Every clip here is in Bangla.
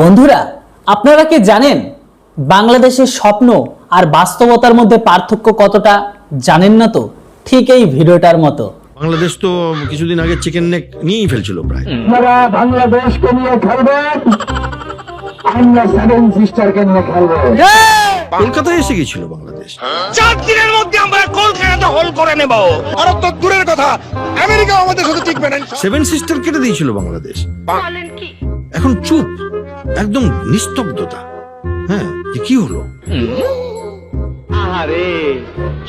বন্ধুরা আপনারা কি জানেন বাংলাদেশের স্বপ্ন আর বাস্তবতার মধ্যে পার্থক্য কতটা? জানেন না তো? ঠিক এই ভিডিওটার মতো। বাংলাদেশ তো কিছুদিন আগে চিকেন নেক নিয়েই ফেলছিল প্রায়। আপনারা বাংলাদেশকে নিয়ে খেলবেন আমরা সেভেন সিস্টারকে নিয়ে খেলব। কলকাতায় এসে গেছিল বাংলাদেশ। চার দিনের মধ্যে আমরা কলকাতা হোল করে নেব। আর তো দূরের কথা আমেরিকা আমাদের সাথে টিকবে না সেভেন সিস্টার কেটে দিয়েছিল বাংলাদেশ। এখন চুপ। একদম নিস্তব্ধতা হ্যাঁ যে কি হলো আরে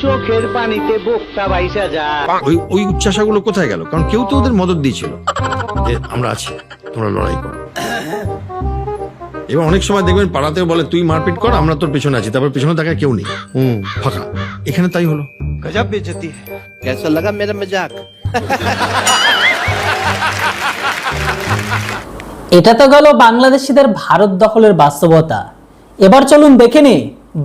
চোখের পানিতে বোকটা বাইসা যায় ওই ওই উচ্চাসাগুলো কোথায় গেল কারণ কেউ তো ওদের মদত দিয়েছিল যে আমরা আছি তোমরা লড়াই করো এবার অনেক সময় দেখবেন পাড়াতেও বলে তুই মারপিট কর আমরা তোর পেছনে আছি তারপর পেছনে তাকায় কেউ নেই হুম ফাঁকা এখানে তাই হলো গজব বেজতি कैसा लगा मेरा मजाक এটা তো গেল বাংলাদেশিদের ভারত দখলের বাস্তবতা। এবার চলুন দেখে নিই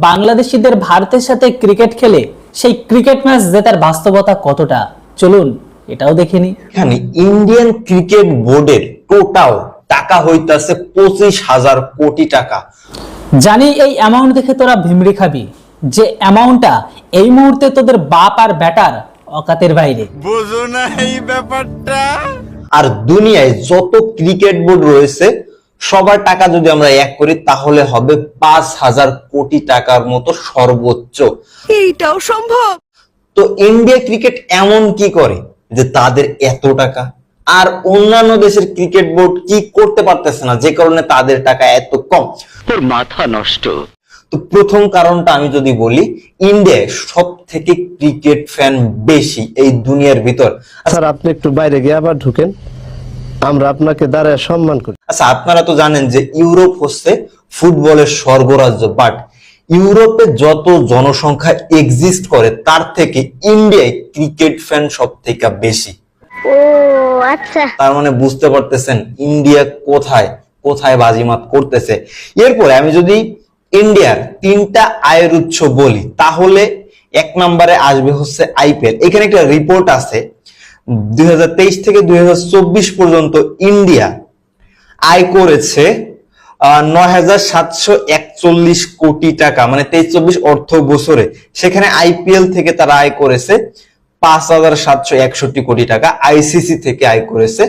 বাংলাদেশিদের ভারতের সাথে ক্রিকেট খেলে সেই ক্রিকেট ম্যাচ জেতার বাস্তবতা কতটা। চলুন এটাও দেখে নিই এখানে ইন্ডিয়ান ক্রিকেট বোর্ডের টোটাল টাকা হইতাছে পঁচিশ হাজার কোটি টাকা। জানি এই অ্যামাউন্ট দেখে তোরা ভিমড়ি খাবি যে অ্যামাউন্টটা এই মুহূর্তে তোদের বাপ আর ব্যাটার অকাতের বাইরে। আর দুনিয়ায় যত ক্রিকেট বোর্ড রয়েছে সবার টাকা যদি আমরা এক করি তাহলে হবে পাঁচ হাজার কোটি টাকার মতো সর্বোচ্চ। এইটাও সম্ভব। তো ইন্ডিয়া ক্রিকেট এমন কি করে যে তাদের এত টাকা? আর অন্যান্য দেশের ক্রিকেট বোর্ড কি করতে পারতেছে না যে কারণে তাদের টাকা এত কম? তোর মাথা নষ্ট। তো প্রথম কারণটা আমি যদি বলি ইন্ডিয়ায় সব থেকে ক্রিকেট ফ্যান বেশি এই দুনিয়ার ভিতর। স্যার আপনি একটু বাইরে গিয়ে আবার ঢুকেন। আমরা আপনাকে দাঁড়ায় সম্মান করি। আচ্ছা আপনারা তো জানেন যে ইউরোপ হচ্ছে ফুটবলের স্বর্গরাজ্য বাট ইউরোপে যত জনসংখ্যা এক্সিস্ট করে তার থেকে ইন্ডিয়ায় ক্রিকেট ফ্যান সব থেকে বেশি। ও আচ্ছা। তার মানে বুঝতে পারতেছেন ইন্ডিয়া কোথায় কোথায় বাজিমাত করতেছে। এরপরে আমি যদি ইন্ডিয়ার তিনটা আয়ের উৎস বলি, তাহলে এক নম্বরে আসবে হচ্ছে আইপিএল। এখানে একটা রিপোর্ট আছে, দুই হাজার তেইশ থেকে দুই পর্যন্ত ইন্ডিয়া আয় করেছে নয় হাজার সাতশো একচল্লিশ কোটি টাকা মানে তেইশ চব্বিশ অর্থ বছরে। সেখানে আইপিএল থেকে তারা আয় করেছে পাঁচ হাজার সাতশো একষট্টি কোটি টাকা, আইসিসি থেকে আয় করেছে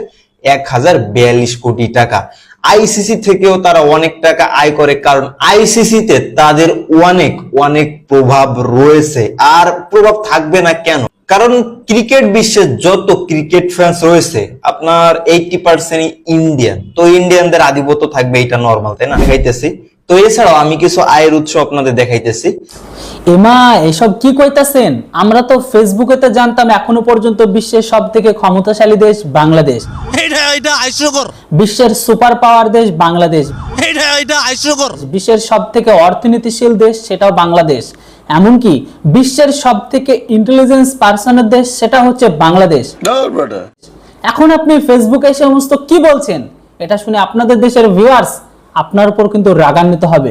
এক হাজার বিয়াল্লিশ কোটি টাকা। আইসিসি থেকেও তারা অনেক টাকা আয় করে, কারণ আইসিসি তে তাদের অনেক অনেক প্রভাব রয়েছে। আর প্রভাব থাকবে না কেন? কারণ ক্রিকেট বিশ্বের যত ক্রিকেট ফ্যান্স রয়েছে, আপনার এইটি পার্সেন্ট ইন্ডিয়ান তো ইন্ডিয়ানদের আধিপত্য থাকবে, এটা নর্মাল তাই না? দেখাইতেছি। তো এছাড়াও আমি কিছু আয়ের উৎস আপনাদের দেখাইতেছি। এমা, এসব কি কইতাছেন? আমরা তো ফেসবুকে তো জানতাম এখনও পর্যন্ত বিশ্বের সব থেকে ক্ষমতাশালী দেশ বাংলাদেশ। এটা এটা হাস্যকর বিশ্বের সুপার পাওয়ার দেশ বাংলাদেশ। এটা এটা হাস্যকর বিশ্বের সব থেকে অর্থনীতিশীল দেশ সেটাও বাংলাদেশ। এমনকি বিশ্বের সব থেকে ইন্টেলিজেন্স পার্সনের দেশ সেটা হচ্ছে বাংলাদেশ। এখন আপনি ফেসবুকে এই সমস্ত কি বলছেন? এটা শুনে আপনাদের দেশের ভিউয়ার্স আপনার উপর কিন্তু রাগান্বিত হবে।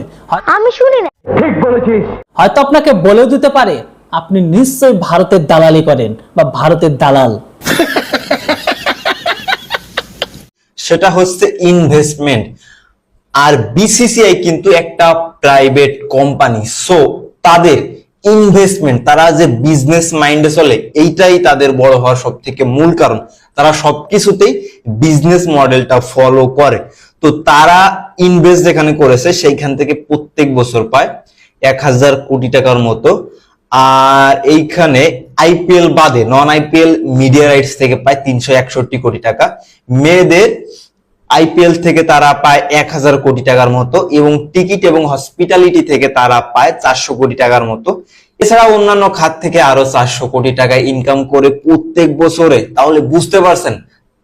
আমি শুনি না। ঠিক বলেছিস। হয়তো আপনাকে বলেও দিতে পারে আপনি নিশ্চয়ই ভারতের দালালি করেন বা ভারতের দালাল। সেটা হচ্ছে ইনভেস্টমেন্ট আর বিসিসিআই কিন্তু একটা প্রাইভেট কোম্পানি সো তাদের ইনভেস্টমেন্ট তারা যে বিজনেস মাইন্ডে চলে, এইটাই তাদের বড় হওয়ার সব থেকে মূল কারণ। তারা সবকিছুতেই বিজনেস মডেলটা ফলো করে। তো তারা ইনভেস্ট যেখানে করেছে, সেইখান থেকে প্রত্যেক বছর পায় এক হাজার কোটি টাকার মতো আর এইখানে আইপিএল বাদে নন আইপিএল মিডিয়া রাইটস থেকে পায় তিনশো একষট্টি কোটি টাকা। মেয়েদের আইপিএল থেকে তারা পায় এক হাজার কোটি টাকার মতো এবং টিকিট এবং হসপিটালিটি থেকে তারা পায় চারশো কোটি টাকার মতো। এছাড়া অন্যান্য খাত থেকে আরও চারশো কোটি টাকা ইনকাম করে প্রত্যেক বছরে তাহলে বুঝতে পারছেন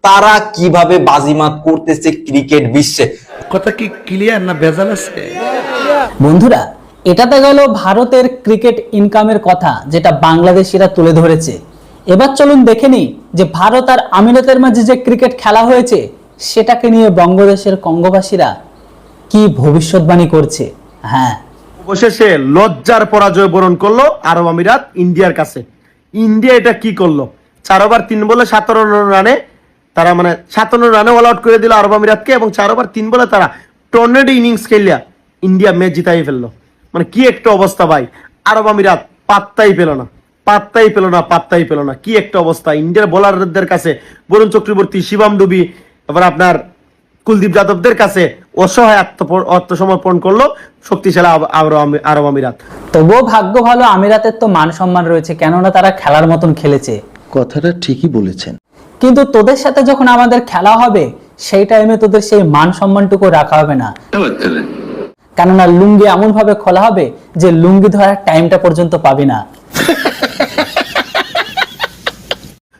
তারা কীভাবে বাজিমাত করতেছে ক্রিকেট বিশ্বে। কথা কি ক্লিয়ার না ভেজাল আছে? বন্ধুরা এটাতে গেল ভারতের ক্রিকেট ইনকামের কথা, যেটা বাংলাদেশিরা তুলে ধরেছে। এবার চলুন দেখে নিই যে ভারত আর আমিরাতের মাঝে যে ক্রিকেট খেলা হয়েছে, সেটাকে নিয়ে বঙ্গদেশের কঙ্গবাসীরা কি ভবিষ্যৎবাণী করছে? হ্যাঁ। অবশেষে লজ্জার পরাজয় বরণ করল আরব আমিরাত ইন্ডিয়ার কাছে। ইন্ডিয়া এটা কি করল? চার ওভার তিন বলে সতেরো রানে তারা মানে সাতান্ন রানে অল আউট করে দিল আরব আমিরাতকে এবং চার ওভার তিন বলে তারা টর্নেডো ইনিংস খেলিয়া ইন্ডিয়া ম্যাচ জিতাই ফেলল। মানে কি একটা অবস্থা ভাই? আরব আমিরাত পাত্তাই পেল না। পাত্তাই পেল না পাত্তাই পেল না। কি একটা অবস্থা। ইন্ডিয়ার বোলারদের কাছে বরুণ চক্রবর্তী শিবাম ডুবি আবার আপনার কুলদীপ যাদবদের কাছে অসহায় আত্মসমর্পণ করল শক্তিশালী আরব আরব আমিরাত। তবুও ভাগ্য ভালো আমিরাতের তো মান সম্মান রয়েছে কেননা তারা খেলার মতন খেলেছে। কথাটা ঠিকই বলেছেন। কিন্তু তোদের সাথে যখন আমাদের খেলা হবে সেই টাইমে তোদের সেই মান সম্মানটুকু রাখা হবে না। কেননা লুঙ্গি এমন ভাবে খোলা হবে যে লুঙ্গি ধরার টাইমটা পর্যন্ত পাবি না।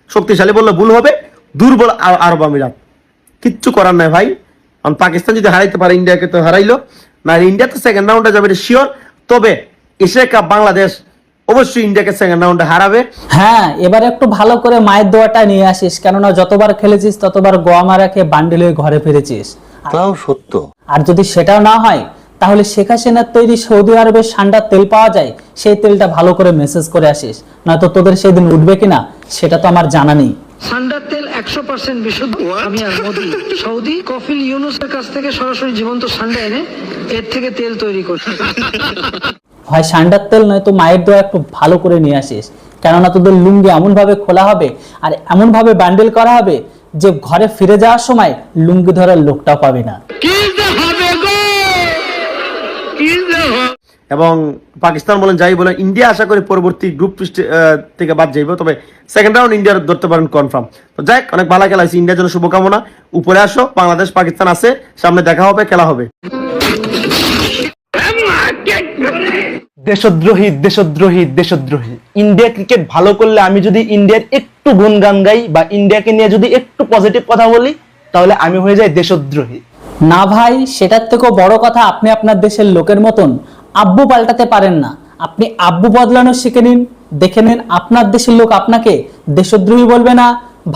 শক্তিশালী বললে ভুল হবে দুর্বল আরব আমিরাত। কিচ্ছু করার নাই ভাই। কারণ পাকিস্তান যদি হারাইতে পারে ইন্ডিয়াকে তো হারাইলো। না ইন্ডিয়া তো সেকেন্ড রাউন্ডে যাবে শিওর তবে এশিয়া কাপ বাংলাদেশ অবশ্যই ইন্ডিয়াকে সেকেন্ড রাউন্ডে হারাবে। হ্যাঁ এবার একটু ভালো করে মায়ের দোয়াটা নিয়ে আসিস। কেননা যতবার খেলেছিস ততবার গোয়া মারাকে বান্ডিল হয়ে ঘরে ফিরেছিস। তাও সত্য। আর যদি সেটাও না হয় তাহলে শেখ হাসিনার তৈরি সৌদি আরবের ঠান্ডার তেল পাওয়া যায়? সেই তেলটা ভালো করে মেসেজ করে আসিস। নয়তো তোদের সেদিন উঠবে কিনা সেটা তো আমার জানা নেই। সান্ডার তেল একশো পার্সেন্ট বিশুদ্ধ। আমি আর মোদি সৌদি কফিল ইউনুসের কাছ থেকে সরাসরি জীবন্ত সান্ডা এনে এর থেকে তেল তৈরি করছে হয় সান্ডার তেল নয়তো মায়ের দোয়া একটু ভালো করে নিয়ে আসিস। কেননা তোদের লুঙ্গি এমন ভাবে খোলা হবে আর এমন ভাবে ব্যান্ডেল করা হবে যে ঘরে ফিরে যাওয়ার সময় লুঙ্গি ধরার লোকটাও পাবে না। এবং পাকিস্তান বলেন যাই বলেন ইন্ডিয়া আশা করি পরবর্তী গ্রুপ থেকে বাদ যাইব। তবে সেকেন্ড রাউন্ড ইন্ডিয়ার ধরতে পারেন কনফার্ম তো যাই অনেক ভালো খেলা হয়েছে। ইন্ডিয়ার জন্য শুভকামনা। উপরে আসো বাংলাদেশ পাকিস্তান আছে। সামনে দেখা হবে খেলা হবে। দেশদ্রোহী দেশদ্রোহী দেশদ্রোহী। ইন্ডিয়া ক্রিকেট ভালো করলে আমি যদি ইন্ডিয়ার একটু গুণগান গাই বা ইন্ডিয়াকে নিয়ে যদি একটু পজিটিভ কথা বলি তাহলে আমি হয়ে যাই দেশদ্রোহী। না ভাই সেটার থেকেও বড় কথা আপনি আপনার দেশের লোকের মতন আব্বু পাল্টাতে পারেন না। আপনি আব্বু বদলানো শিখে নিন দেখে নিন আপনার দেশের লোক আপনাকে দেশদ্রোহী বলবে না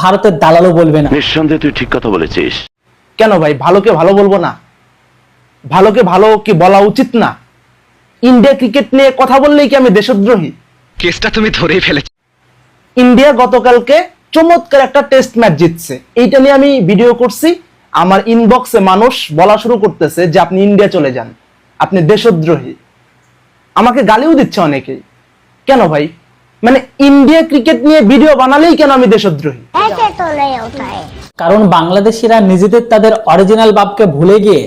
ভারতের দালালও বলবে না। নিঃসন্দেহে তুই ঠিক কথা বলেছিস। কেন ভাই? ভালোকে ভালো বলব না। ভালোকে ভালো কি বলা উচিত না? ইন্ডিয়া ক্রিকেট নিয়ে কথা বললেই কি আমি দেশদ্রোহী? কেসটা তুমি ধরেই ফেলেছ। ইন্ডিয়া গতকালকে চমৎকার একটা টেস্ট ম্যাচ জিতছে। এইটা নিয়ে আমি ভিডিও করছি। আমার ইনবক্সে মানুষ বলা শুরু করতেছে যে আপনি ইন্ডিয়া চলে যান। আপনি দেশদ্রোহী। আমাকে গালিও দিচ্ছে অনেকেই। কেন ভাই? মানে ইন্ডিয়া ক্রিকেট নিয়ে ভিডিও বানালেই কেন আমি দেশদ্রোহী? কারণ বাংলাদেশিরা নিজেদের তাদের অরিজিনাল বাপকে ভুলে গিয়ে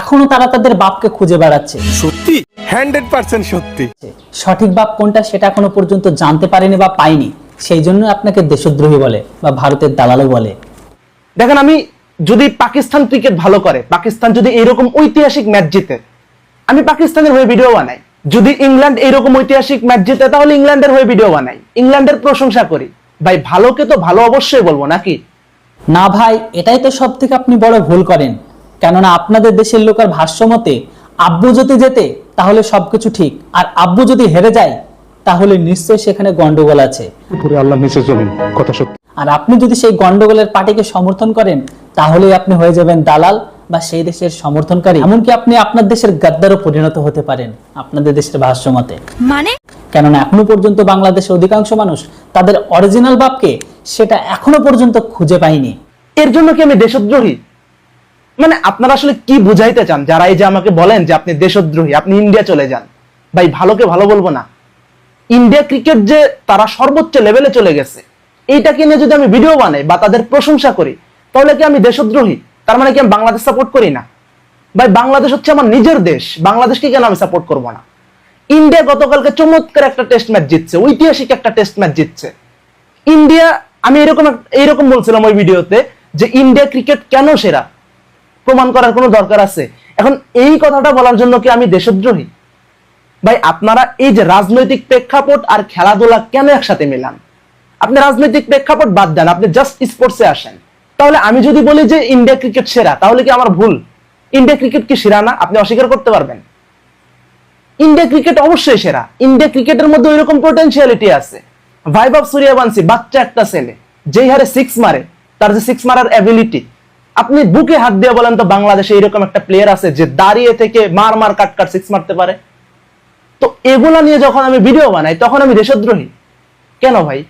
এখনও তারা তাদের বাপকে খুঁজে বেড়াচ্ছে। সত্যি? হান্ড্রেড পার্সেন্ট সত্যি। সঠিক বাপ কোনটা সেটা এখনও পর্যন্ত জানতে পারেনি বা পাইনি। সেই জন্য আপনাকে দেশদ্রোহী বলে বা ভারতের দালালও বলে। দেখেন আমি যদি পাকিস্তান ক্রিকেট ভালো করে পাকিস্তান যদি এরকম ঐতিহাসিক ম্যাচ জিতে আমি পাকিস্তানের হয়ে ভিডিও বানাই। যদি ইংল্যান্ড এরকম ঐতিহাসিক ম্যাচ জিতে তাহলে ইংল্যান্ডের হয়ে ভিডিও বানাই। ইংল্যান্ডের প্রশংসা করি। ভাই ভালোকে তো ভালো অবশ্যই বলব নাকি? না ভাই এটাই তো সব থেকে আপনি বড় ভুল করেন। কেননা আপনাদের দেশের লোকের ভাষ্য মতে আব্বু যদি যেতে তাহলে সবকিছু ঠিক। আর আব্বু যদি হেরে যায় তাহলে নিশ্চয়ই সেখানে গন্ডগোল আছে। আল্লাহ নিচে চলুন কথা সত্য। আর আপনি যদি সেই গন্ডগোলের পার্টিকে সমর্থন করেন তাহলেই আপনি হয়ে যাবেন দালাল। বা সেই দেশের সমর্থনকারী এমনকি আপনি আপনার দেশের গাদ্দারও পরিণত হতে পারেন আপনাদের দেশের ভাষ্য মতে। মানে? কেননা এখনও পর্যন্ত বাংলাদেশের অধিকাংশ মানুষ তাদের অরিজিনাল বাপকে সেটা এখনও পর্যন্ত খুঁজে পায়নি। এর জন্য কি আমি দেশদ্রোহী? মানে আপনারা আসলে কি বুঝাইতে চান? যারা এই যে আমাকে বলেন যে আপনি দেশদ্রোহী আপনি ইন্ডিয়া চলে যান। ভাই ভালোকে ভালো বলব না। ইন্ডিয়া ক্রিকেট যে তারা সর্বোচ্চ লেভেলে চলে গেছে এইটাকে নিয়ে যদি আমি ভিডিও বানাই বা তাদের প্রশংসা করি তাহলে কি আমি দেশদ্রোহী? তার মানে কি আমি বাংলাদেশ সাপোর্ট করি না? ভাই, বাংলাদেশ হচ্ছে আমার নিজের দেশ। বাংলাদেশকে কেন আমি সাপোর্ট করব না? ইন্ডিয়া গতকালকে চমৎকার একটা টেস্ট ম্যাচ জিতছে, ঐতিহাসিক একটা টেস্ট ম্যাচ জিতছে। ইন্ডিয়া, আমি এরকম এইরকম বলছিলাম ওই ভিডিওতে যে ইন্ডিয়া ক্রিকেট কেন সেরা? প্রমাণ করার কোনো দরকার আছে? এখন এই কথাটা বলার জন্য কি আমি দেশদ্রোহী? ভাই, আপনারা এই যে রাজনৈতিক প্রেক্ষাপট আর খেলাধুলা কেন একসাথে মেলান? আপনি রাজনৈতিক প্রেক্ষাপট বাদ দেন, আপনি জাস্ট স্পোর্টসে আসেন। তাহলে আমি যদি বলি যে ইন্ডিয়া ক্রিকেট সেরা, তাহলে কি আমার ভুল? ইন্ডিয়া ক্রিকেট কি সেরা না? আপনি অস্বীকার করতে পারবেন। ইন্ডিয়া ক্রিকেট অবশ্যই সেরা। ইন্ডিয়া ক্রিকেটের মধ্যে ওইরকম পোটেন্সিয়ালিটি আছে। ভাইবাব সূর্যবংশী বাচ্চা একটা ছেলে, যেই হারে সিক্স মারে, তার যে সিক্স মারার অ্যাবিলিটি আপনি বুকে হাত দিয়ে বলেন তো বাংলাদেশে এরকম একটা প্লেয়ার আছে যে দাঁড়িয়ে থেকে মার মার কাট কাট সিক্স মারতে পারে? তো এগুলা নিয়ে যখন আমি ভিডিও বানাই, তখন আমি দেশদ্রোহী। কেন ভাই?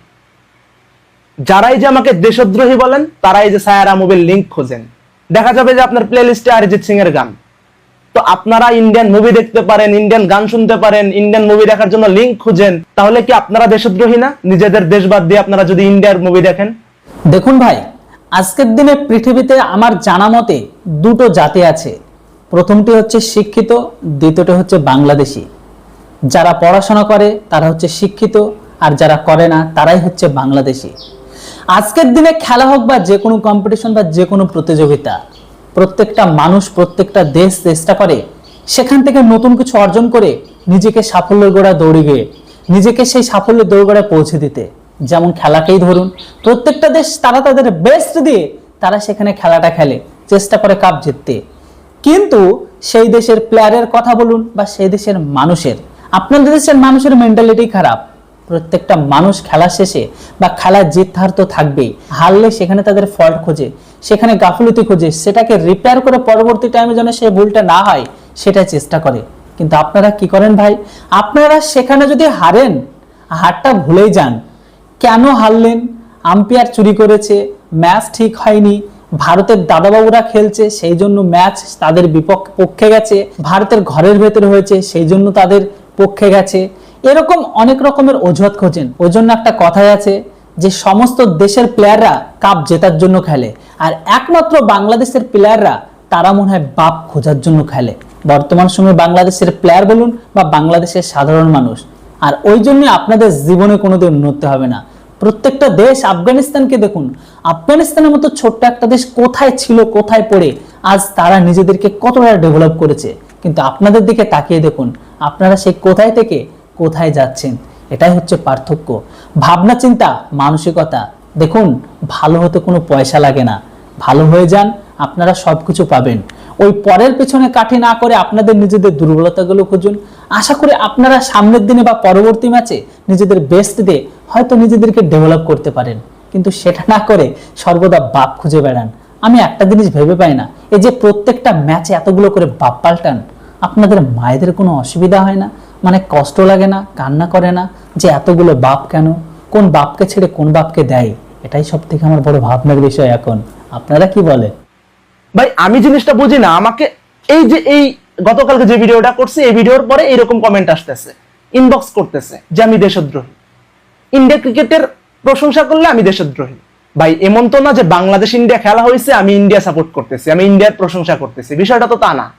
যারাই যে আমাকে দেশদ্রোহী বলেন, তারাই যে সায়ারা মুভির লিঙ্ক খোঁজেন। দেখা যাবে যে আপনার প্লে লিস্টে অরিজিৎ সিং এর গান। তো আপনারা ইন্ডিয়ান মুভি দেখতে পারেন ইন্ডিয়ান গান শুনতে পারেন ইন্ডিয়ান মুভি দেখার জন্য লিঙ্ক খুঁজেন। তাহলে কি আপনারা দেশদ্রোহী না? নিজেদের দেশ বাদ দিয়ে আপনারা যদি ইন্ডিয়ার মুভি দেখেন। দেখুন ভাই, আজকের দিনে পৃথিবীতে আমার জানা মতে দুটো জাতি আছে। প্রথমটি হচ্ছে শিক্ষিত, দ্বিতীয়টি হচ্ছে বাংলাদেশি। যারা পড়াশোনা করে, তারা হচ্ছে শিক্ষিত, আর যারা করে না, তারাই হচ্ছে বাংলাদেশি। আজকের দিনে খেলা হোক বা যে কোনো কম্পিটিশন বা যে কোনো প্রতিযোগিতা, প্রত্যেকটা মানুষ, প্রত্যেকটা দেশ চেষ্টা করে সেখান থেকে নতুন কিছু অর্জন করে নিজেকে সাফল্যের গোড়া দৌড়ে গিয়ে, নিজেকে সেই সাফল্যের দৌড়গড়ায় পৌঁছে দিতে। যেমন খেলাকেই ধরুন, প্রত্যেকটা দেশ তারা তাদের বেস্ট দিয়ে তারা সেখানে খেলাটা খেলে, চেষ্টা করে কাপ জিততে। কিন্তু সেই দেশের প্লেয়ারের কথা বলুন বা সেই দেশের মানুষের আপনাদের দেশের মানুষের মেন্টালিটি খারাপ। প্রত্যেকটা মানুষ খেলা শেষে বা খেলার জিত হার তো থাকবেই। হারলে সেখানে তাদের ফল্ট খোঁজে, সেখানে গাফলতি খোঁজে, সেটাকে রিপেয়ার করে পরবর্তী টাইমে যেন সেই ভুলটা না হয় সেটা চেষ্টা করে। কিন্তু আপনারা কি করেন ভাই? আপনারা সেখানে যদি হারেন, হারটা ভুলেই যান। কেন হারলেন? আম্পায়ার চুরি করেছে ম্যাচ ঠিক হয়নি, ভারতের দাদাবাবুরা খেলছে, সেই জন্য ম্যাচ তাদের বিপক্ষে পক্ষে গেছে, ভারতের ঘরের ভেতরে হয়েছে, সেই জন্য তাদের পক্ষে গেছে। এরকম অনেক রকমের অজুহাত খোঁজেন। ওই জন্য একটা কথাই আছে যে, সমস্ত দেশের প্লেয়াররা কাপ জেতার জন্য খেলে। আর একমাত্র বাংলাদেশের প্লেয়াররা তারা মনে হয় বাপ খোঁজার জন্য খেলে। বর্তমান সময়ে বাংলাদেশের প্লেয়ার বলুন বা বাংলাদেশের সাধারণ মানুষ। আর ওই জন্য আপনাদের জীবনে কোনোদিন উন্নতি হবে না। প্রত্যেকটা দেশ আফগানিস্তানকে দেখুন। আফগানিস্তানের মতো ছোট্ট একটা দেশ কোথায় ছিল, কোথায় পড়ে, আজ তারা নিজেদেরকে কতটা ডেভেলপ করেছে। কিন্তু আপনাদের দিকে তাকিয়ে দেখুন। আপনারা সেই কোথায় থেকে কোথায় যাচ্ছেন? এটাই হচ্ছে পার্থক্য। ভাবনা, চিন্তা, মানসিকতা। দেখুন, ভালো হতে কোনো পয়সা লাগে না। ভালো হয়ে যান, আপনারা সবকিছু পাবেন। ওই পরের পেছনে কাঠি না করে আপনাদের নিজেদের দুর্বলতাগুলো খুঁজুন। আশা করি আপনারা সামনের দিনে বা পরবর্তী ম্যাচে নিজেদের বেস্ট দিয়ে হয়তো নিজেদেরকে ডেভেলপ করতে পারেন। কিন্তু সেটা না করে সর্বদা বাপ খুঁজে বেড়ান। আমি একটা জিনিস ভেবে পাই না, এই যে প্রত্যেকটা ম্যাচে এতগুলো করে বাপ পাল্টান আপনাদের মায়েদের কোনো অসুবিধা হয় না? মানে কষ্ট লাগে না? কান্না করে না? যে এতগুলো বাপ কেন? কোন বাপকে ছেড়ে কোন বাপকে দেয়? এটাই সব থেকে আমার বড় ভাবনার বিষয় এখন। আপনারা কি বলেন? ভাই, আমি জিনিসটা বুঝি না। আমাকে এই যে এই গতকালকে যে ভিডিওটা করছি, এই ভিডিওর পরে এরকম কমেন্ট আসতেছে। ইনবক্স করতেছে যে আমি দেশদ্রোহী। ইন্ডিয়া ক্রিকেটের প্রশংসা করলে আমি দেশদ্রোহী। ভাই, এমন তো না যে বাংলাদেশ ইন্ডিয়া খেলা হয়েছে, আমি ইন্ডিয়া সাপোর্ট করতেছি, আমি ইন্ডিয়ার প্রশংসা করতেছি। বিষয়টা তো তা না।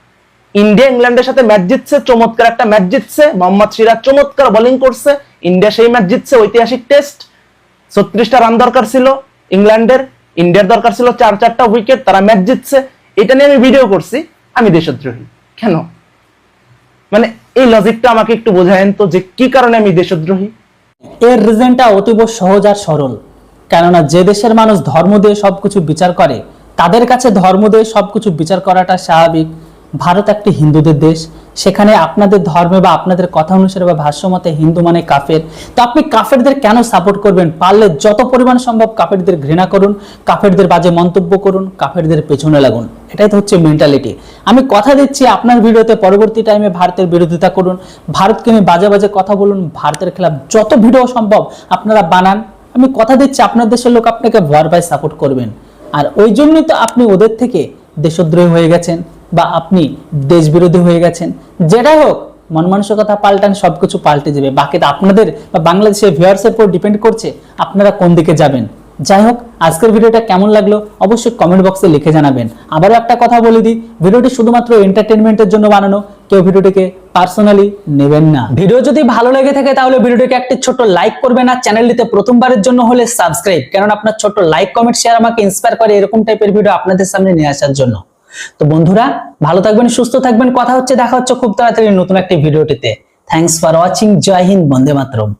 ইন্ডিয়া ইংল্যান্ডের সাথে ম্যাচ জিতছে, চমৎকার একটা ম্যাচ জিতছে, মোহাম্মদ সিরাজ চমৎকার বোলিং করছে, ইন্ডিয়া সেই ম্যাচ জিতছে, ঐতিহাসিক টেস্ট ছত্রিশটা রান দরকার ছিল ইংল্যান্ডের, ইন্ডিয়ার দরকার ছিল চার চারটা উইকেট তারা ম্যাচ জিতছে। এটা নিয়ে আমি ভিডিও করছি, আমি দেশদ্রোহী। কেন? মানে এই লজিকটা আমাকে একটু বোঝায়েন তো যে কি কারণে আমি দেশদ্রোহী? এর রিজনটা অতীব সহজ আর সরল। কেননা যে দেশের মানুষ ধর্ম দিয়ে সবকিছু বিচার করে, তাদের কাছে ধর্ম দিয়ে সবকিছু বিচার করাটা স্বাভাবিক। ভারত একটি হিন্দুদের দেশ। সেখানে আপনাদের ধর্মে বা আপনাদের কথা অনুসারে বা ভাষ্য মতে হিন্দু মানে কাফের। তো আপনি কাফেরদের কেন সাপোর্ট করবেন? পারলে যত পরিমাণ সম্ভব কাফেরদের ঘৃণা করুন, কাফেরদের বাজে মন্তব্য করুন, কাফেরদের পেছনে লাগুন। এটাই তো হচ্ছে মেন্টালিটি আমি কথা দিচ্ছি আপনার ভিডিওতে, পরবর্তী টাইমে ভারতের বিরোধিতা করুন। ভারতকে নিয়ে বাজে বাজে কথা বলুন, ভারতের খেলাফ যত ভিডিও সম্ভব আপনারা বানান। আমি কথা দিচ্ছি আপনার দেশের লোক আপনাকে ভর ভাই সাপোর্ট করবেন। আর ওই জন্যই তো আপনি ওদের থেকে দেশদ্রোহী হয়ে গেছেন। বা আপনি দেশ বিরোধী হয়ে গেছেন, যেটাই হোক মন মানসিকতা পাল্টান, সবকিছু পাল্টে যাবে। বাকিটা আপনাদের বা বাংলাদেশের ভিউয়ার্সের উপর ডিপেন্ড করছে, আপনারা কোন দিকে যাবেন? যাই হোক, আজকের ভিডিওটা কেমন লাগল অবশ্যই কমেন্ট বক্সে লিখে জানাবেন। আবারও একটা কথা বলে দিই, ভিডিওটি শুধুমাত্র এন্টারটেনমেন্টের জন্য বানানো, কেউ ভিডিওটিকে পার্সোনালি নেবেন না। ভিডিও যদি ভালো লেগে থাকে তাহলে ভিডিওটিকে একটি ছোট লাইক করবেন আর চ্যানেলটিতে প্রথমবারের জন্য হলে সাবস্ক্রাইব কারণ আপনার ছোট লাইক কমেন্ট শেয়ার আমাকে ইন্সপায়ার করে এরকম টাইপের ভিডিও আপনাদের সামনে নিয়ে আসার জন্য। তো বন্ধুরা, ভালো থাকবেন, সুস্থ থাকবেন। কথা হচ্ছে, দেখা হচ্ছে খুব তাড়াতাড়ি নতুন একটি ভিডিওটিতে। Thanks for watching Joy Hind Vande Mataram